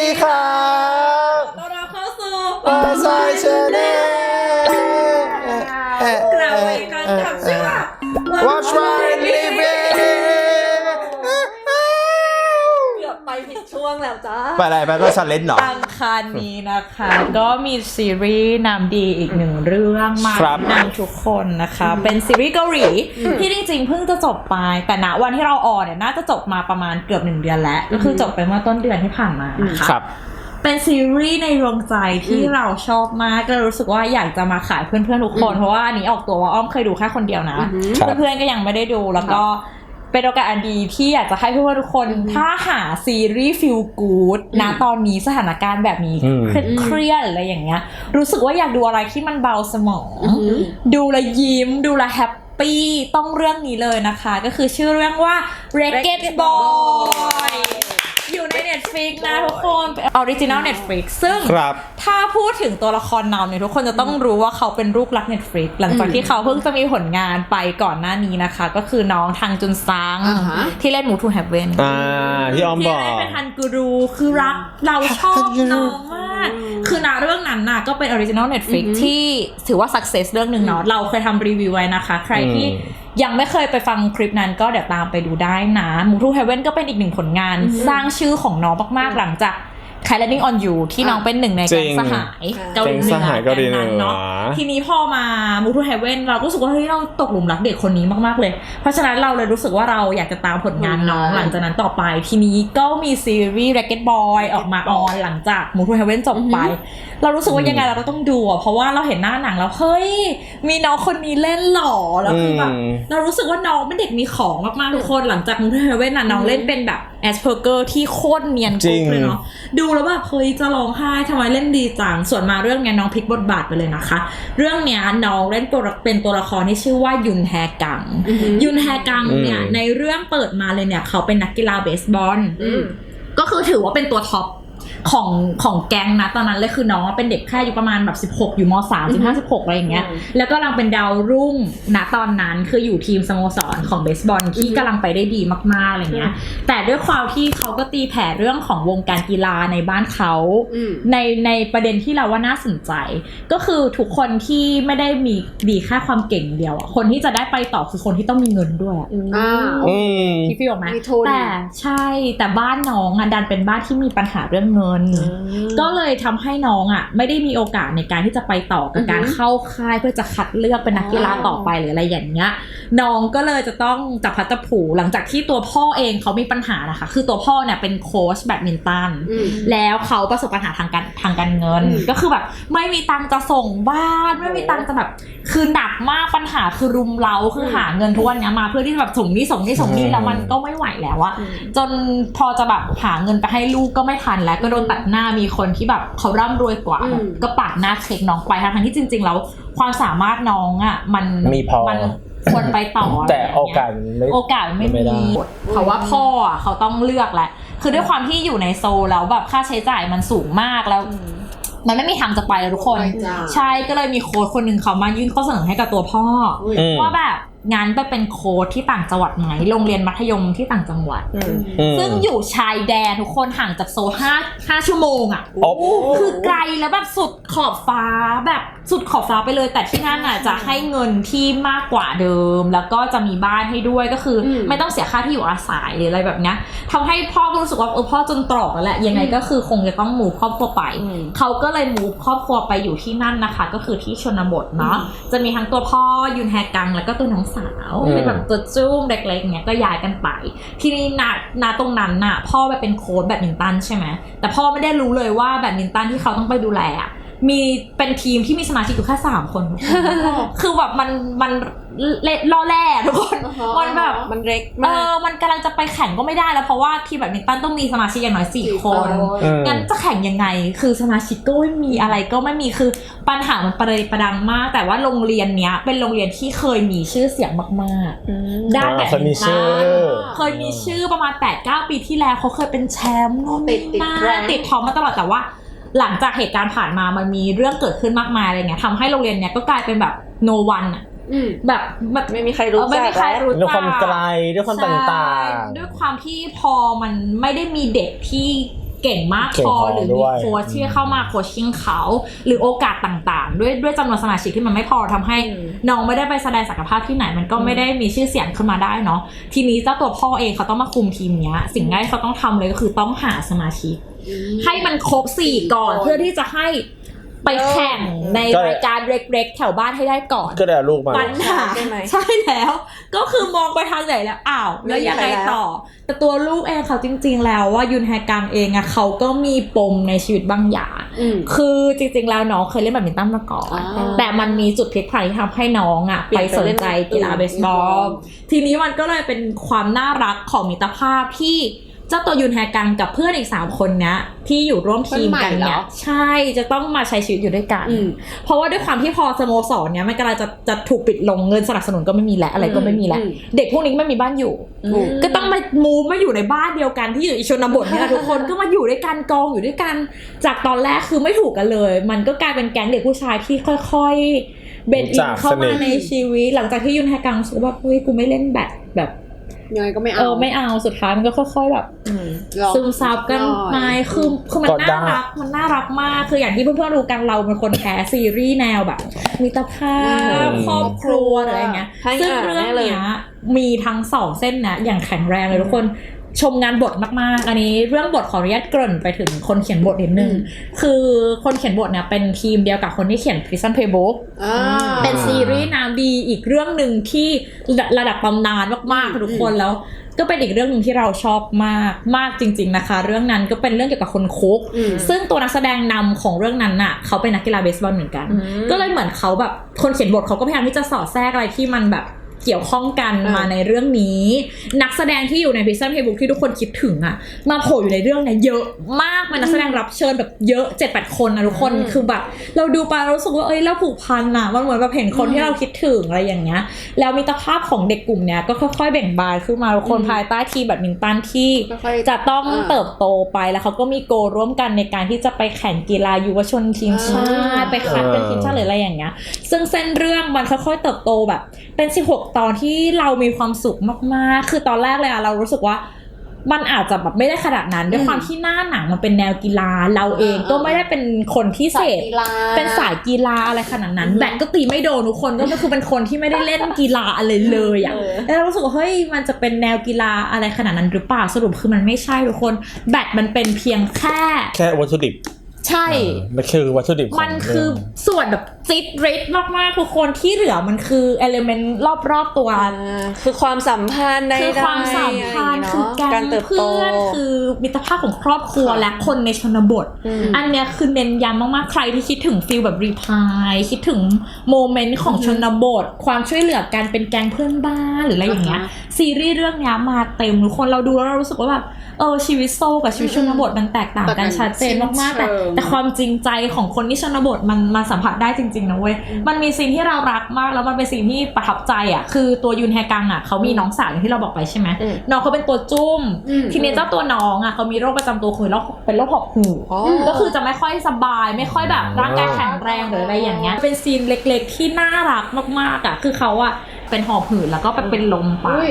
ดีครับต้อนรับเข้าสู่ปอซอยชาแนลกล่าวไปกันกับชื่อว่า Watch my living เกือบไปผิดช่วงแล้วจ้าไปอะไรไปก็ชันเล่นเหรออัง คารนี้นะคะ ก็มีซีรีส์นำดีอีกหนึ่งเรื่องมาครับนำทุกคนนะคะ เป็นซีรีส์เกาหลีที่จริงๆเพิ่งจะจบไป แต่ณวันที่เราออนเนี่ยน่าจะจบมาประมาณเกือบหนึ่งเดือนแล้ว ก็คือจบไปเมื่อต้นเดือนที่ผ่านมานะคะ ครับ เป็นซีรีส์ในดวงใจที่เราชอบมากก็เลยรู้สึกว่าอยากจะมาขายเพื่อนๆทุกคน เพราะว่าอันนี้ออกตัวว่าอ้อมเคยดูแค่คนเดียวนะครับ เพื่อนๆก็ยังไม่ได้ดูแล้วก็ เป็นโอกาสอันดีที่อยากจะให้เพื่อนๆทุกคน ถ้าหาซีรีส์ฟิลกู๊ดนะตอนนี้สถานการณ์แบบนี้อืมเครียดๆอะไรอย่างเงี้ย รู้สึกว่าอยากดูอะไรที่มันเบาสมอง ดูแลวยิ้ม ดูแลวแฮปปี้ต้องเรื่องนี้เลยนะคะ ก็คือชื่อเรื่องว่า r e g g e t Boy อยู่ ใน Netflix นะทุกคนเป็นออริจิน l Netflix ซึ่งครับถ้าพูดถึงตัวละครนำเนี่ยทุกคนจะต้องรู้ว่าเขาเป็นลูกรัก Netflix หลังจากที่เขาเพิ่งจะมีผลงานไปก่อนหน้านี้นะคะ ก็คือน้องทางจุนซัง อ่าฮะ ที่เล่นมูทูแฮปเวนอ่าที่ออมที่บอก เล่นเป็นฮันกูรูคือรักเราชอบน้องมาก คือนาเรื่องนั้นน่ะก็เป็นออริจิน l Netflix ที่ถือว่า success เรื่องหนึ่งเนาะเราเคยทำรีวิวไว้นะคะ ใครที่อืม ยังไม่เคยไปฟังคลิปนั้นก็เดี๋ยวตามไปดูได้นะมูทูเฮเว่นก็เป็นอีกหนึ่งผลงาน สร้างชื่อของน้องมากๆหลังจาก c a l l Landing on You ที่น้องเป็นหนึ่งในจริแก๊งงสหายเกาหลีแก๊งเหนืสอหายเกาหลีเหนือแก๊งนั้นเนาะทีนี้พอมามูทูเฮเว่นเรารู้สึกว่าเฮ้ยเราตกหลุมรักเด็กคนนี้มากๆเลย เพราะฉะนั้นเราเลยรู้สึกว่าเราอยากจะตามผลงานน้องหลังจากนั้นต่อไป ทีนี้ก็มีซีรีส์ Racket Boy ออกมาออนหลังจากมูทูเฮเว่นจบไป เรารู้สึกว่ายังไงเราก็ต้องดูอะเพราะว่าเราเห็นหน้าหนังแล้วเฮ้ยมีน้องคนนี้เล่นหล่อแล้วคือแบบอืมเรารู้สึกว่าน้องเป็นเด็กมีของมากๆทุกคนหลังจากมูทูเฮเว่นน่ะน้องเล่นเป็นแบบ แอสเพอร์เกอร์ที่โคตรเนียนจริกุ๊งกเลยเนาะดูแล้วแบบเฮ้ยจะร้องไห้ทำไมเล่นดีจัง ส่วนมาเรื่องเนี้ยน้องพลิกบทบาทไปเลยนะคะ เรื่องเนี้ยน้องเล่นตัวเป็นตัวละครที่ชื่อว่ายุนแฮกัง ยุนแฮกังเนี่ยอืมในเรื่องเปิดมาเลยเนี่ยเขาเป็นนักกีฬาเบสบอลอืมก็คือถือว่าเป็นตัวท็อป ของของแก๊งนะตอนนั้นเลยคือน้องเป็นเด็กแค่อยู่ประมาณแบบ 16 อยู่ม3 15 16อะไรอย่างเงี้ยอืมแล้วก็กำลังเป็นดาวรุ่งณตอนนั้นคืออยู่ทีมสโมสรของเบสบอลที่กำลังไปได้ดีมากๆอะไรเงี้ยแต่ด้วยความที่เขาก็ตีแผ่เรื่องของวงการกีฬาในบ้านเขาอืมในในประเด็นที่เราว่าน่าสนใจ ก็คือทุกคนที่ไม่ได้มีดีแค่ความเก่งเดียวอะคนที่จะได้ไปต่อคือคนที่ต้องมีเงินด้วยอะอ่าอืมพี่ฟิวออกไหมมีทุนแต่ใช่แต่บ้านน้องอะดันเป็นบ้านที่มีปัญหาเรื่องเงินก็เลยทำให้น้องอะ ไม่ได้มีโอกาสในการที่จะไปต่อกับอือฮึการเข้าค่ายเพื่อจะคัดเลือกเป็นนักกีฬาอ๋อต่อไปหรืออะไรอย่างเงี้ย น้องก็เลยจะต้องจับพลัดจับผลูหลังจากที่ตัวพ่อเองเขามีปัญหานะคะ คือตัวพ่อเนี่ยเป็นโค้ชแบดมินตันอืมแล้วเขาประสบปัญหาทางการทางการเงินอืมก็คือแบบไม่มีตังค์จะส่งบ้านไม่มีตังค์จะแบบคือหนักมากปัญหาคือรุมเร้าคือหาเงินทุกวันเนี้ยมาเพื่อที่จะแบบส่งนี่ส่งนี่ส่งนี่อืมแล้วมันก็ไม่ไหวแล้วอะอืมจนพอจะแบบหาเงินไปให้ลูกก็ไม่ทันแล้วก็โดนนตัดหน้ามีคนที่แบบเขาร่ำรวยกว่า ก็ปาดหน้าเค้กน้องไปทั้งที่จริง ๆ แล้วความสามารถน้องอะ มันมีพอนควรไปต่อ แต่โอกาสไม่โอกาสไม่ไม่ได้มีเพราะว่าพ่อเขาต้องเลือกแหละ คือด้วยความที่อยู่ในโซแล้วแบบค่าใช้จ่ายมันสูงมากแล้วมันไม่มีทางจะไปแล้วทุกคน ใช่ก็เลยมีโค้ชคนหนึ่งเขามายื่นข้อเสนอให้กับตัวพ่ออว่าแบบ งั้นไปเป็นโค้ชที่ต่างจังหวัดไหมโรงเรียนมัธยมที่ต่างจังหวัดอืมซึ่งอยู่ชายแดนทุกคนห่างจากโซลห้าห้าชั่วโมงอะโอ้คือไกลแล้วแบบสุดขอบฟ้าแบบสุดขอบฟ้าไปเลย แต่ที่นั่นอะจะให้เงินที่มากกว่าเดิม แล้วก็จะมีบ้านให้ด้วยก็คืออม ไม่ต้องเสียค่าที่อยู่อาศัยหรืออะไรแบบเนี้ยทำให้พ่อก็รู้สึกว่าเออพ่อจนตรอกแล้วแหละยังไงก็คือคงจะต้องมูฟครอบครัวไปอืมเขาก็เลยมูฟครอบครัวไปอยู่ที่นั่นนะคะ ก็คือที่ชนบทเนาะจะมีทั้งตัวพ่อยุนแฮกังแล้วก็ตัวน้องสาวอืม เป็นแบบตัวจุ้มเล็กๆเนี้ยก็ย้ายกันไป ทีนี้นานาตรงนั้นน่ะ พ่อไปเป็นโค้ชแบดมินตันใช่ไหมแต่พ่อไม่ได้รู้เลยว่าแบดมินตันที่เขาต้องไปดูแลอะ มีเป็นทีมที่มีสมาชิกอยู่แค่สามคน คือแบบมันมันเละล่อแร่ทุกคน มันแบบมันเล็กเอมากอมันกำลังจะไปแข่งก็ไม่ได้แล้วเพราะว่าทีมแบดมินตันต้องมีสมาชิกอย่างน้อยสี่คนอืมงั้นจะแข่งยังไง คือสมาชิกก็ไม่มีอะไรก็ไม่มีคือปัญหามันประเดประดังมาก แต่ว่าโรงเรียนเนี้ย เป็นโรงเรียนที่เคยมีชื่อเสียงมากๆด้านอ่าแบบเคยมีชื่อเคยมีชื่อประมาณ8-9ปีที่แล้วเขาเคยเป็นแชมป์นู่นตินี่ดติดนั่แรงนติดท็อปมาตลอดแต่ว่า หลังจากเหตุการณ์ผ่านมามันมีเรื่องเกิดขึ้นมากมายอะไรเงี้ยทำให้โรงเรียนเนี้ยก็กลายเป็นแบบ no one อะอืมแบบแบบไม่มีใครรู้เออไม่จัมีกใครรู้ด้วยจักความไกลด้วยความต่างใช่ด้วยความที่พอมันไม่ได้มีเด็กที่ เก่งมากเก่งพอพอหรือด้มีวยโค้ชที่เข้ามาโคชชิ่งเขา หรือโอกาสต่างๆ ด้วยด้วยจำนวนสมาชิกที่มันไม่พอทำให้อืมน้องไม่ได้ไปแสดงศักยภาพที่ไหนมันก็ไม่ได้มีชื่อเสียงขึ้นมาได้เนาะทีนี้เจ้าตัวพ่อเองเขาต้องมาคุมทีมเนี้ย สิ่งแรกที่เขาต้องทำเลยก็คือต้องหาสมาชิก ให้มันครบสี่ก่อนคนเพื่อที่จะให้ ไปแข่งในก็ รายการเล็กๆ แถวบ้านให้ได้ก่อนก็ได้เอาลูกมา ปัญหาใช่ไหมใช่แล้ว ก็คือมองไปทางไหนแล้วอ้าว แล้วยังไงต่อ แต่ตัวลูกเองเขาจริง ๆ แล้วว่ายุนแฮกังเองอะเขาก็มีปมในชีวิตบางอย่าง อืม คือจริงๆ แล้วน้องเคยเล่นแบดมินตันมาก่อน อ่าแต่มันมีจุดพลิกผันที่ทำให้น้องอะเปลี่ไปยนไปสนเล่นใจกีฬาอื่นเบสบอลทีนี้มันก็เลยเป็นความน่ารักของมิตรภาพที่ เจ้าตัวยุนแฮกังกับเพื่อนอีกสามคนเนี้ยที่อยู่ร่วมทีมกันเนี่ยใช่จะต้องมาใช้ชีวิตอยู่ด้วยกันอืมเพราะว่าด้วยความที่พอสโมสรเนี้ยมันกำลังจะจะถูกปิดลงเงินสนับสนุนก็ไม่มีแล้วอะไรก็ไม่มีแล้วอืมเด็กพวกนี้ไม่มีบ้านอยู่ถูกก็ต้องมามูฟมาอยู่ในบ้านเดียวกันที่อยู่ในชนบทเนี่ยทุกคนก็มาอยู่ด้วยกันกองอยู่ด้วยกัน จากตอนแรกคือไม่ถูกกันเลย มันก็กลายเป็นแก๊งเด็กผู้ชายที่ค่อยๆเบนอิจานกเข้าสนิมาทในชีวิต หลังจากที่ยุนแฮกังรู้สึกว่าเฮ้ยกูไม่เล่นแบดแบบ ยังไงก็ไม่เอเอา อไม่เอาสุดท้ายมันก็ค่อยๆแบบลองซึมซับกันหอยไปคือคือมันก็ได้ น่ารักมันน่ารักมากคืออย่างที่เพื่อนๆรู้กันเราเป็นคนแพ้ซีรีส์แนวแบบมิตรภาพครอบครัวหรืออะไรเงี้ยให้ซึ่งอ่านเรื่องแน่เลย เนี้ยมีทั้งสองเส้นนะอย่างแข็งแรงเลยทุกคน ชมงานบทมากๆ อันนี้เรื่องบทขออนุญาตเกริ่นไปถึงคนเขียนบทนิดนึง คือคนเขียนบทเนี่ยเป็นทีมเดียวกับคนที่เขียน Prison Playbook อ่าเป็นซีรีส์น้ำดีอีกเรื่องหนึ่งที่ระระดับตำนานมากๆค่ะทุกคนแล้วก็เป็นอีกเรื่องหนึ่งที่เราชอบมากมากจริง ๆนะคะ เรื่องนั้นก็เป็นเรื่องเกี่ยวกับคนคุกอืมซึ่งตัวนักแสดงนำของเรื่องนั้นน่ะ เขาเป็นนักกีฬาเบสบอลเหมือนกันอืมก็เลยเหมือนเขาแบบคนเขียนบทเขาก็พยายามที่จะสอดแทรกอะไรที่มันแบบ เกี่ยวข้องกันอ่ามมาในเรื่องนี้ นักแสดงที่อยู่ใน Prison Playbook ที่ทุกคนคิดถึงอะมาโผล่อยู่ในเรื่องเนี้ยเยอะมากเป็นนักแสดงรับเชิญแบบเยอะ7จ็ดแปดคนนะทุกคนอืมคือแบบ เราดูไปเรารู้สึกว่าเอ้ยเราผูกพันอะมันเหมือนแบบเห็นคนที่เราคิดถึงอะไรอย่างเงี้ยแล้วมิตรภาพของเด็กกลุ่มเนี้ยก็ค่อยๆแบ่งบานขึ้นมาทุกคนอืมภายใต้ทีมแบดมินตันที่ค่อยๆจะต้องอ่าเติบโตไปแล้วเขาก็มีโกลร่วมกันในการที่จะไปแข่งกีฬายุวชนทีมชาอ่าติไปคัดเป็นทีมชาติหรืออะไรอย่างเงี้ยซึ่งเส้นเรื่องมันค่อยๆเติบโตแบบเป็น16ตอนที่เรามีความสุขมากๆ คือตอนแรกเลยอะเรารู้สึกว่า มันอาจจะแบบไม่ได้ขนาดนั้น ด้วยความที่หน้าหนังมันเป็นแนวกีฬา เราเองก็ไม่ได้เป็นคนที่เสพกีฬาเป็นสายกีฬาอะไรขนาดนั้นอือฮึแบตก็ตีไม่โดนทุกคนก็คือเป็นคนที่ไม่ได้เล่นกีฬาอะไรเลยอะเออแล้วเรารู้สึกว่าเฮ้ยมันจะเป็นแนวกีฬาอะไรขนาดนั้นหรือเปล่าสรุปคือมันไม่ใช่ทุกคน แบตมันเป็นเพียงแค่ แค่วัตถุดิบ ใช่เออมันคือวัตถุดิบของมันคือส่วนแบบจิตริดมากๆทุกคนที่เหลือมันคือเอลเมนต์รอบๆตัวอ่าคือความสัมพันธ์ใดๆคือความสัมพันธ์ะไรคืออย่างแก๊เงี้ยเนอะการงเติบโตเพื่อนคือมิตรภาพของครอบครัวค่ะและคนในชนบทมอันเนี้ยคือเน้นย้ำมากๆใครที่คิดถึงฟิลแบบรีพายคิดถึงโมเมนต์ของชนบท ความช่วยเหลือกันเป็นแก๊งเพื่อนบ้านหรืออะไรอย่างเงี้ยอ่าฮะซีรีส์เรื่องเนี้ยมาเต็มทุกคนเราดูแล้วเรารู้สึกว่าแบบ เออชีวิตโซลกับชีวิตชนบทมันแตกต่างกันชัดเจนมากๆแต่เชิงแต่ความจริงใจของคนที่ชนบทมันมาสัมผัสได้จริงๆนะเว้ยมันมีซีนที่เรารักมากแล้วมันเป็นซีนที่ประทับใจอะคือตัวยุนแฮกังอะเขามีน้องสาวอย่างที่เราบอกไปใช่ไหมอืมน้องเขาเป็นตัวจุ้มอืมทีนี้เจ้าตัวน้องอะเขามีโรคประจำตัวคือโรคเป็นโรคหอบหืดอ๋อก็คือจะไม่ค่อยสบาย ไม่ค่อยแบบร่างกายแข็งแรงหรืออะไรอย่างเงี้ยเป็นซีนเล็ก ๆ ที่น่ารักมากๆอะคือเขาอะเป็นหอบหืดแล้วก็ไปเป็นลมไปอุ้ย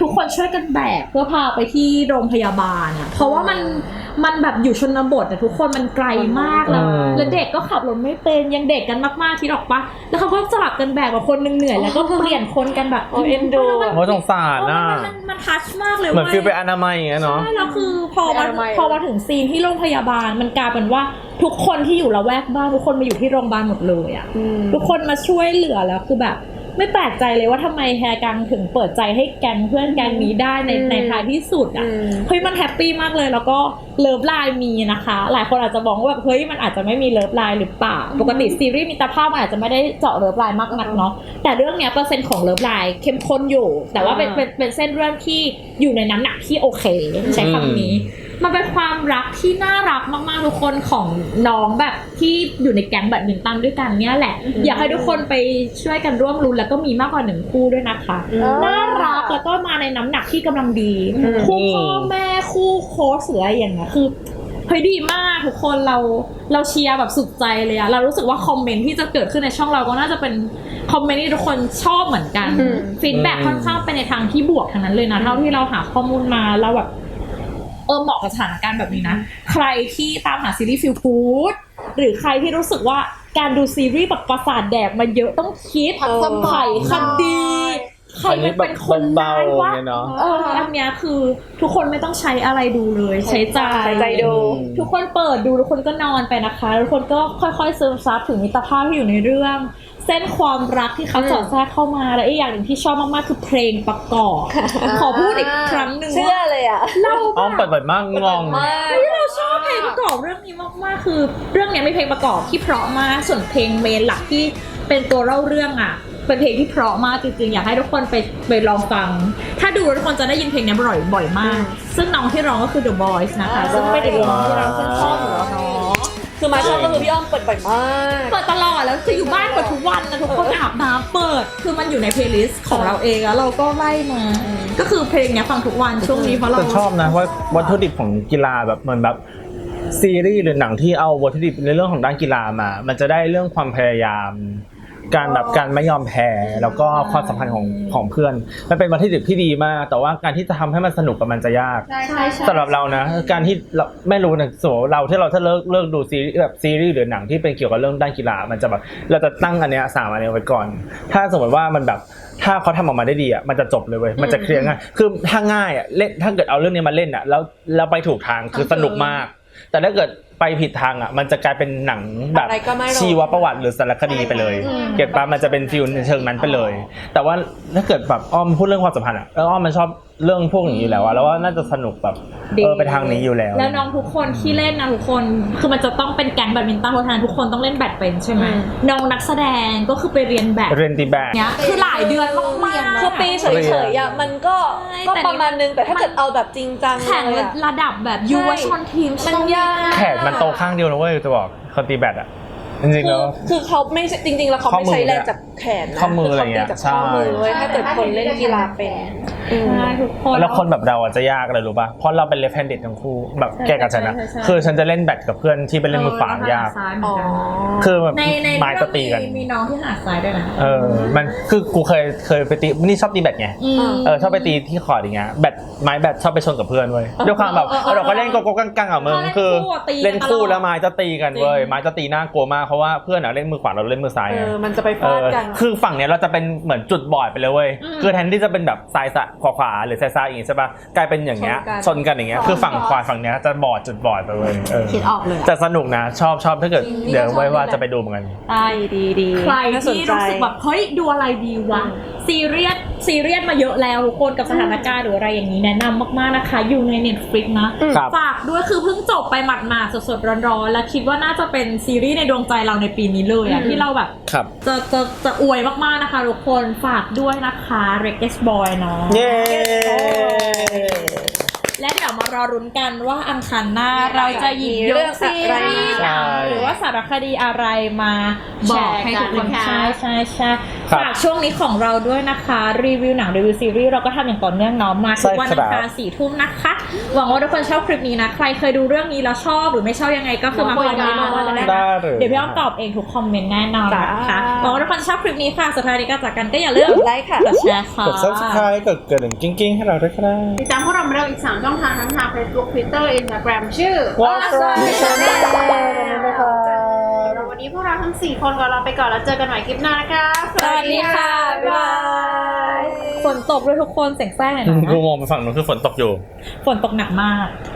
ทุกคนช่วยกันแบกเพื่อพาไปที่โรงพยาบาลอะเพราะว่ามันมันแบบอยู่ชนบทแต่ทุกคนมันไกลมากแล้วอืมแล้วเด็กก็ขับรถไม่เป็นยังเด็กกันมากๆที่หรอกปะแล้วเขาก็สลับกันแบกแบบคนหนึงเหนื่อยแล้วก็เปลี่ยนคนกันแบบโอ้เอ็นดูมันโอ้สงสารมันน่ะมันมันมันทัชมากเลยเหมือนว้ย ฟิลไปอนามัยอย่างเงี้ยเนาะ ใช่แล้วคือพอไปมาอนามัย พอมาถึงซีนที่โรงพยาบาลมันกลายเป็นว่าทุกคนที่อยู่ละแวกบ้านทุกคนมาอยู่ที่โรงพยาบาลหมดเลยอะอืมทุกคนมาช่วยเหลือแล้วคือแบบ ไม่แปลกใจเลยว่าทำไมแฮกังถึงเปิดใจให้แก๊งเพื่อนแก๊งนี้ได้ในอืมในท้ายที่สุดอะอืมเฮ้ยมันแฮปปี้มากเลยแล้วก็เลิฟไลน์มีนะคะ หลายคนอาจจะบอกว่าแบบเฮ้ยมันอาจจะไม่มีเลิฟไลน์หรือเปล่า ปกติซีรีส์มิตรภาพมันอาจจะไม่ได้เจาะเลิฟไลน์มากนักเนาะแต่เรื่องเนี้ยเปอร์เซ็นต์ของเลิฟไลน์เข้มข้นอยู่ แต่ว่าเป็นอ่าเป็นเป็นเส้นเรื่องที่อยู่ในน้ำหนักที่โอเค ใช้คำนี้ มันเป็นความรักที่น่ารักมากๆทุกคนของน้องแบบที่อยู่ในแก๊งแบดมินตันด้วยกันเนี่ยแหละ อยากให้ทุกคนไปช่วยกันร่วมรุ้นแล้วก็มีมากกว่าหนึ่งคู่ด้วยนะคะ อืม น่ารักแล้วก็มาในน้ำหนักที่กำลังดี อืม คู่พ่อแม่คู่โค้ชหรืออะไรอย่างเงี้ยคือเฮ้ยดีมากทุกคนเราเราเชียร์แบบสุดใจเลยอะเรารู้สึกว่าคอมเมนต์ที่จะเกิดขึ้นในช่องเราก็น่าจะเป็นคอมเมนต์ที่ทุกคนชอบเหมือนกันอืม ฟีดแบ็ค่อนข้างไปในทางที่บวกทั้งนั้นเลยนะเท่าที่เราหาข้อมูลมาเราแบบ เออเหมาะกับสถานการณ์แบบนี้นะ ใครที่ตามหาซีรีส์ฟิลกูดหรือใครที่รู้สึกว่าการดูซีรีส์แบบประสาทแดกมาเยอะต้องคิดพักสมอง ไขคดีใครมันเป็นคนเบาได้ๆวะเนี่ยเนาะเอออันเนี้ยคือทุกคนไม่ต้องใช้อะไรดูเลย ใช้ใจ ใช้ใจดู ทุกคนเปิดดูทุกคนก็นอนไปนะคะ ทุกคนก็ค่อยๆซึมซับถึงมิตรภาพที่อยู่ในเรื่อง เส้นความรักที่เขาอืมสอดแทรกเข้ามาและอีกอย่างหนึ่งที่ชอบมากๆคือเพลงประกอบ ขอพูดอีกครั้งหนึ่งเชื่อว่าเลยอะ เราอ้อมเปิดเปิดมากงง มากที่เราชอบเพลงประกอบเรื่องนี้มากๆ คือ เรื่องเนี้ยมีเพลงประกอบที่เพราะมากส่วนเพลงเมนหลักที่เป็นตัวเล่าเรื่องอะ เป็นเพลงที่เพราะมากจริงๆอยากให้ทุกคนไปไปลองฟัง ถ้าดูแล้วทุกคนจะได้ยินเพลงนี้บ่อยบ่อยมาก ซึ่งน้องที่ร้องก็คือ The Boys นะคะซึ่งเป็นอีกวงที่เราชื่นชอบอยู่แล้วเนาะ คือมาชอบก็คือพี่อ้อมเปิดบ่อยมากเปิดตลอดแล้วคืออยู่บ้านเปิดทุกวันนะทุกคนอาบน้ำเปิด คือมันอยู่ในเพลย์ลิสต์ของเราเองแล้วเราก็ไล่มา ก็คือเพลงเนี้ยฟังทุกวันช่วงนี้เพราะเราแต่ชอบนะว่าวัตถุดิบของกีฬาแบบเหมือนแบบซีรีส์หรือหนังที่เอาวัตถุดิบในเรื่องของด้านกีฬามา มันจะได้เรื่องความพยายาม การแบบการไม่ยอมแพ้แล้วก็ความสัมพันธ์ของของเพื่อน มันเป็นวัตถุดิบที่ดีมาก แต่ว่าการที่จะทำให้มันสนุกกับมันจะยากใช่ใช่ใช่สำหรับเรานะ การที่เราไม่รู้นะสมมติเราที่เราถ้าเลิกเลิกดูซีรีส์แบบซีรีส์หรือหนังที่เป็นเกี่ยวกับเรื่องด้านกีฬามันจะแบบเราจะตั้งอันเนี้ยสามอันเนี้ยไว้ก่อน ถ้าสมมติว่ามันแบบถ้าเขาทำออกมาได้ดีอะมันจะจบเลยเว้ยมันจะเคลียร์ง่ายคือถ้าง่ายอะเล่นถ้าเกิดเอาเรื่องนี้มาเล่นอะแล้วแล้วไปถูกทางคือสนุกมาก แต่ถ้าเกิด ไปผิดทางอะมันจะกลายเป็นหนังแบบอะไรก็ไม่รู้ ชีวประวัติหรือสารคดีไปเลย อืม เก็บปะมันจะเป็นฟิลในเชิงนั้นไปเลย แต่ว่าถ้าเกิดแบบอ้อมพูดเรื่องความสัมพันธ์อะแล้วอ้อมมันชอบเรื่องพวกนี้อยู่แล้วอะแล้วว่าน่าจะสนุกแบบเออไปทางนี้อยู่แล้ว แล้วน้องทุกคนที่เล่นนะทุกคน คือมันจะต้องเป็นแก๊งแบดมินตันเพราะฉะนั้นทุกคนต้องเล่นแบดเป็นใช่ไหมอืม น้องนักแสดงก็คือไปเรียนแบดเรนตีแบก เนี้ยคือหลายเดือนมากๆ คือปีเฉยๆอะมันก็ใช่ก็แต่ประมาณนึงแต่ถ้าเกิดเอาแบบจริงจังแข่งเลยอะ ระดับแบบยูวชนทีมมันยาก แขนมันโตข้างเดียวนะเว้ยจะบอกคนตีแบดอะจริงๆคืแล้อวคือเขาไม่ใช่จริง ๆ แล้วเขาข้อไม่มือใช้แรงเนี่ยจากแขนนะข้อมืออะไรเงี้ย คืขาตีจากข้อมือใช่เลยถ้าเกิดคนเล่นกีฬาเป็นอืม ใช่ทุกคน แล้วคนแบบเราอะจะยากเลยรู้ป่ะ เพราะเราเป็นเลฟแฮนด์เดทั้งคู่แบบใช่แกกับฉันนะใช่ใช่ คือฉันจะเล่นแบดกับเพื่อนที่เป็นเล่นมือขวายากเออแล้วก็หซ้ายเหมือ๋ออนกันคือแบบในในไม้จะตีกันเรื่องมีน้องที่หาดซ้ายด้วยนะเออ มันคือกูเคยเคยไปตีนี่ชอบตีแบดไง อืม เออชอบไปตีที่คอร์ดอย่างเงี้ยแบดไม้แบดชอบไปชนกับเพื่อนเว้ยด้วยความแบบเออเออเออเราก็เล่นโกโก้กังๆอะมึงเขาเล่นคือคู่อะตีกันเล่นคู่ตลอด แล้วไม้จะตีกันเว้ยจริงไม้จะตีน่ากลัวมากเพราะว่าเพื่อนอะเล่นมือขวาเราเล่นมือซ้ายเอไงอ มันจะไปเอฟาดอกัน คือฝั่งเนี้ยเราจะเป็นเหมือนจุดบอดไปเลยเว้ยอืม คือแทนที่จะเป็นแบบซ้ายสะขวาขวาหรือซ้ายซ้ายอย่างงี้ใช่ปะกลายเป็นอย่างเงี้ยชนกันชนกันอย่างเงี้ยคือฝั่งขวาฝั่งเนี้ยจะบอดจุดบอดไปเว้ยเออคิดออกเลยอะแต่สนุกนะชอบชอบถ้าเกิดจริงนี่เดี๋ยวก็ชอบไว้ว่าด้วยนะจะไปดูเหมือนกันใช่ดีดีใครน่าสนที่ใจ รู้สึกแบบเฮ้ยดูอะไรดีวะอืม ซีเรียสซีเรียสมาเยอะแล้วทุกคนกับสถานการณ์หรืออะไรอย่างนี้แนะนำมากๆนะคะ อยู่ใน Netflix นะ ครับ ฝากด้วยคือเพิ่งจบไปหมาดๆสดๆร้อนๆ แล้วคิดว่าน่าจะเป็นซีรีส์ในดวงใจเราในปีนี้เลยอะอืม ที่เราแบบครับ จะจะจะอวยมากๆนะคะทุกคนฝากด้วยนะคะ r e g g e s Boy เนาะ เย้ และเดี๋ยวมารอรุ้นกันว่าอังคารหน้าเราจะหยิบยกซีรีส์หนังหรือว่าสารคดีอะไรมาบอกให้ทุกคนใช่ใช่ใช่ ครับฝากช่วงนี้ของเราด้วยนะคะ รีวิวหนังรีวิวซีรีส์เราก็ทำอย่างต่อเนื่องเนาะมาทุกวันใช่ครับอังคารสี่ทุ่มนะคะ หวังว่าทุกคนชอบคลิปนี้นะใครเคยดูเรื่องนี้แล้วชอบหรือไม่ชอบยังไงก็คือมาคอมเมนต์มาว่ากันได้ได้นะเลย เดี๋ยวพี่อ้อมตอบเองทุกคอมเมนต์แน่นอนนะคะจ้า หวังว่าทุกคนชอบคลิปนี้ค่ะสุดท้ายนี้ก็จากกันก็อย่าลืมกดไลค์ค่ะ กดแชร์ค่ะ กด subscribe กดกระดิ่งกิ้งๆ ให้เราด้วยครับติดตามพวกเราได้อีก 3 ช่องทางทั้งทาง Facebook Twitter Instagram ชื่อ What's up Channel แล้ว วันนี้พวกเราทั้ง 4 คนก็ลาไปก่อนแล้วเจอกันใหม่คลิปหน้านะคะสวัสดีค่ะบ๊ายบายฝนตกด้วยทุกคนเสียงแทรกหน่อยนะกูมองไปฝั่งนู้นคือฝนตกอยู่ ฝนตกหนักมากเ